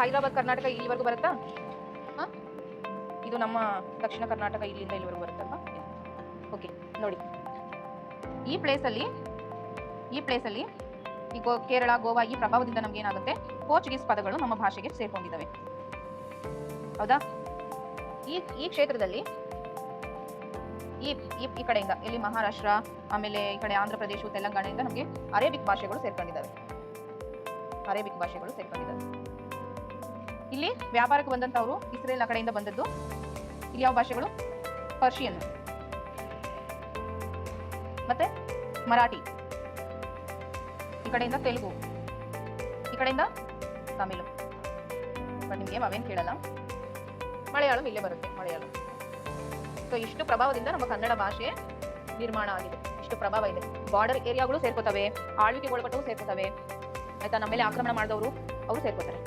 ಹೈದರಾಬಾದ್, ಕರ್ನಾಟಕ ಇಲ್ಲಿವರೆಗೂ ಬರುತ್ತಾ? ಇದು ನಮ್ಮ ದಕ್ಷಿಣ ಕರ್ನಾಟಕ ಇಲ್ಲಿಂದ ಇಲ್ಲಿವರೆಗೂ ಬರುತ್ತಲ್ವಾ ಓಕೆ ನೋಡಿ. ಈ ಪ್ಲೇಸಲ್ಲಿ ಈ ಪ್ಲೇಸಲ್ಲಿ ಈ ಗೋ, ಕೇರಳ, ಗೋವಾ ಈ ಪ್ರಭಾವದಿಂದ ನಮ್ಗೆ ಏನಾಗುತ್ತೆ? ಪೋರ್ಚುಗೀಸ್ ಪದಗಳು ನಮ್ಮ ಭಾಷೆಗೆ ಸೇರ್ಕೊಂಡಿದ್ದಾವೆ. ಹೌದಾ? ಈ ಈ ಕ್ಷೇತ್ರದಲ್ಲಿ ಈ ಈ ಈ ಕಡೆಯಿಂದ, ಇಲ್ಲಿ ಮಹಾರಾಷ್ಟ್ರ, ಆಮೇಲೆ ಈ ಕಡೆ ಆಂಧ್ರ ಪ್ರದೇಶ ತೆಲಂಗಾಣದಿಂದ ನಮಗೆ ಅರೇಬಿಕ್ ಭಾಷೆಗಳು ಸೇರ್ಕೊಂಡಿದ್ದಾವೆ. ಅರೇಬಿಕ್ ಭಾಷೆಗಳು ಸೇರ್ಕೊಂಡಿದ್ದಾವೆ. ಇಲ್ಲಿ ವ್ಯಾಪಾರಕ್ಕೆ ಬಂದಂತವರು ಇಸ್ರೇಲ್ ಆ ಕಡೆಯಿಂದ ಬಂದದ್ದು. ಇಲ್ಲಿ ಯಾವ ಭಾಷೆಗಳು? ಪರ್ಷಿಯನ್. ಮತ್ತೆ ಮರಾಠಿ. ಈ ಕಡೆಯಿಂದ ತೆಲುಗು. ಈ ಕಡೆಯಿಂದ ತಮಿಳು. ಬಟ್ ನಿಮಗೆ ಅವೇನು ಕೇಳಲ್ಲ. ಮಲಯಾಳಂ ಇಲ್ಲೇ ಬರುತ್ತೆ, ಮಲಯಾಳಂ. ಸೊ ಇಷ್ಟು ಪ್ರಭಾವದಿಂದ ನಮ್ಮ ಕನ್ನಡ ಭಾಷೆ ನಿರ್ಮಾಣ ಆಗಿದೆ. ಇಷ್ಟು ಪ್ರಭಾವ ಇದೆ. ಬಾರ್ಡರ್ ಏರಿಯಾಗಳು ಸೇರ್ಕೋತವೆ ಆಳ್ವಿಕೆಗೊಳಪಟ್ಟವು ಸೇರ್ಕೋತವೆ. ಆಯ್ತಾ ನಮ್ಮ ಮೇಲೆ ಆಕ್ರಮಣ ಮಾಡಿದವರು ಅವರು ಸೇರ್ಕೋತಾರೆ.